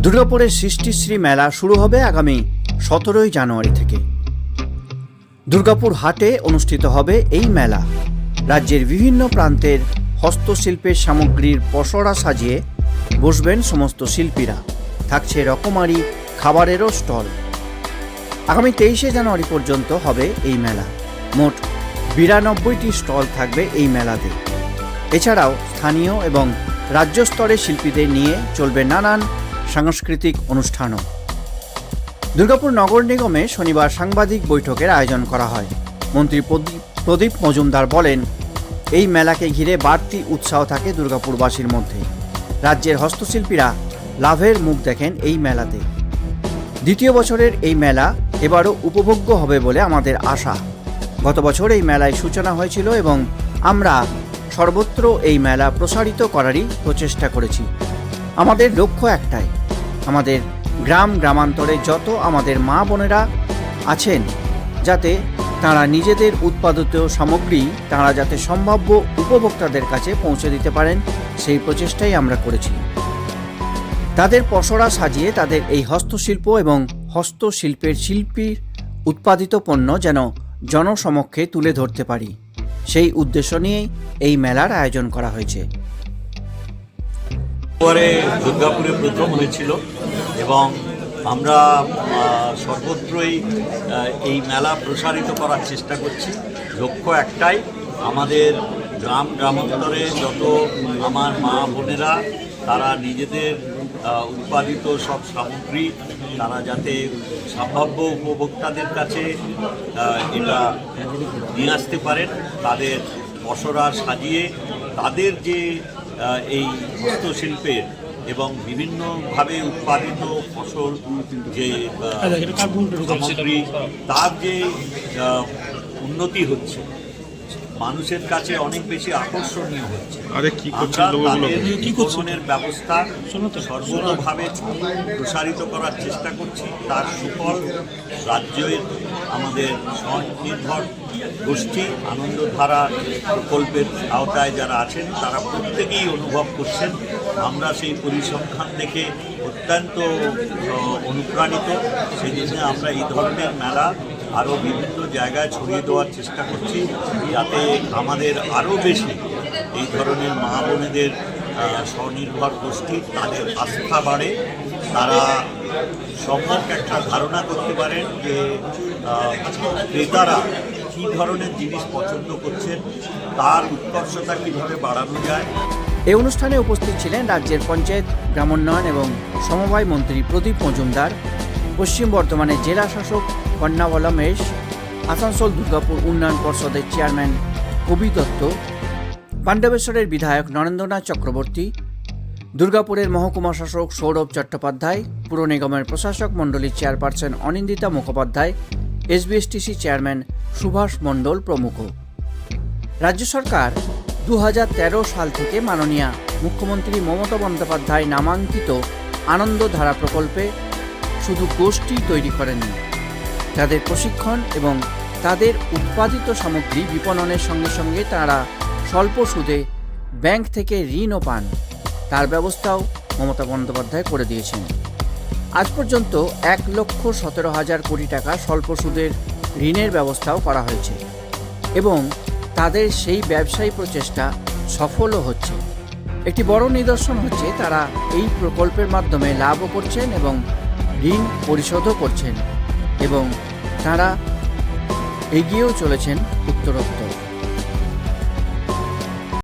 দুর্গাপুরের সৃষ্টিশ্রী মেলা শুরু হবে আগামী সতেরোই জানুয়ারি থেকে। দুর্গাপুর হাটে অনুষ্ঠিত হবে এই মেলা। রাজ্যের বিভিন্ন প্রান্তের হস্তশিল্পের সামগ্রীর পসরা সাজিয়ে বসবেন সমস্ত শিল্পীরা। থাকছে রকমারি খাবারেরও স্টল। আগামী তেইশে জানুয়ারি পর্যন্ত হবে এই মেলা। মোট বিরানব্বইটি স্টল থাকবে এই মেলাতে। এছাড়াও স্থানীয় এবং রাজ্য স্তরের শিল্পীদের নিয়ে চলবে নানান সাংস্কৃতিক অনুষ্ঠানও। দুর্গাপুর নগর নিগমে শনিবার সাংবাদিক বৈঠকের আয়োজন করা হয়। মন্ত্রী প্রদীপ মজুমদার বলেন, এই মেলাকে ঘিরে বাড়তি উৎসাহ থাকে দুর্গাপুরবাসীর মধ্যে। রাজ্যের হস্তশিল্পীরা লাভের মুখ দেখেন এই মেলাতে। দ্বিতীয় বছরের এই মেলা এবারও উপভোগ্য হবে বলে আমাদের আশা। গত বছর এই মেলায় সূচনা হয়েছিল এবং আমরা সর্বত্র এই মেলা প্রসারিত করারই প্রচেষ্টা করেছি। আমাদের লক্ষ্য একটাই আমাদের গ্রাম, গ্রামান্তরে যত আমাদের মা বোনেরা আছেন, যাতে তারা নিজেদের উৎপাদিত সামগ্রী তারা যাতে সম্ভাব্য উপভোক্তাদের কাছে পৌঁছে দিতে পারেন, সেই প্রচেষ্টাই আমরা করেছি। তাদের পসরা সাজিয়ে তাদের এই হস্তশিল্প এবং হস্তশিল্পের শিল্পীর উৎপাদিত পণ্য যেন জনসমক্ষে তুলে ধরতে পারি, সেই উদ্দেশ্য নিয়েই এই মেলার আয়োজন করা হয়েছে। পরে দুর্গাপুরে প্রথম হয়েছিল এবং আমরা সর্বত্রই এই মেলা প্রসারিত করার চেষ্টা করছি। লক্ষ্য একটাই, আমাদের গ্রাম গ্রামান্তরে যত আমার মা বোনেরা, তারা নিজেদের উৎপাদিত সব সামগ্রী, তারা যাতে সম্ভাব্য উপভোক্তাদের কাছে এটা নিয়ে আসতে পারেন, তাদের পসরা সাজিয়ে তাদের যে এই হস্তশিল্পের এবং বিভিন্নভাবে উৎপাদিত ফসল যে সামগ্রী তার যে উন্নতি হচ্ছে মানুষের কাছে অনেক বেশি আকর্ষণীয় হচ্ছে। আরে কি করছেন ব্যবস্থা সর্বতভাবে প্রসারিত করার চেষ্টা করছি। তার সুফল রাজ্যের আমাদের স্বনির্ভর গোষ্ঠী আনন্দধারা প্রকল্পের আওতায় যারা আছেন তারা প্রত্যেকেই অনুভব করছেন। আমরা সেই পরিসংখ্যান দেখে অত্যন্ত অনুপ্রাণিত। সেই জন্য আমরা এই ধরনের মেলা আরও বিভিন্ন জায়গায় ছড়িয়ে দেওয়ার চেষ্টা করছি যাতে আমাদের আরও বেশি এই ধরনের মা স্বনির্ভর গোষ্ঠী, তাদের আস্থা বাড়ে। তারা সম্যক একটা ধারণা করতে পারেন যে ক্রেতারা কী ধরনের জিনিস পছন্দ করছেন, তার উৎকর্ষতা কীভাবে বাড়ানো যায়। এই অনুষ্ঠানে উপস্থিত ছিলেন রাজ্যের পঞ্চায়েত, গ্রামোন্নয়ন এবং সমবায় মন্ত্রী প্রদীপ মজুমদার পশ্চিম বর্ধমানের জেলা শাসক কন্যাবলা মেশ আসানসোল দুর্গাপুর উন্নয়ন পর্ষদের চেয়ারম্যান কবি দত্ত, পাণ্ডবেশ্বরের বিধায়ক নরেন্দ্রনাথ চক্রবর্তী, দুর্গাপুরের মহকুমা শাসক সৌরভ চট্টোপাধ্যায়, পুর নিগমের প্রশাসক মণ্ডলীর chairperson Anindita Mukhopadhyay, SBSTC chairman Subhash Mandal প্রমুখ। রাজ্য সরকার দু হাজার তেরো সাল থেকে মাননীয়া মুখ্যমন্ত্রী মমতা বন্দ্যোপাধ্যায় নামাঙ্কিত আনন্দধারা প্রকল্পে শুধু গোষ্ঠী তৈরি করেননি। তাদের প্রশিক্ষণ এবং তাদের উৎপাদিত সামগ্রী বিপণনের সঙ্গে সঙ্গে তারা স্বল্প সুদে ব্যাংক থেকে ঋণও পান। তার ব্যবস্থাও মমতা বন্দ্যোপাধ্যায় করে দিয়েছেন। আজ পর্যন্ত এক লক্ষ সতেরো হাজার কোটি টাকা স্বল্প সুদের ঋণের ব্যবস্থাও করা হয়েছে এবং তাদের সেই ব্যবসায়ী প্রচেষ্টা সফলও হচ্ছে। একটি বড় নিদর্শন হচ্ছে তারা এই প্রকল্পের মাধ্যমে লাভও করছেন এবং ঋণ পরিশোধও করছেন এবং তারা এগিয়েও চলেছেন উত্তরোত্তর।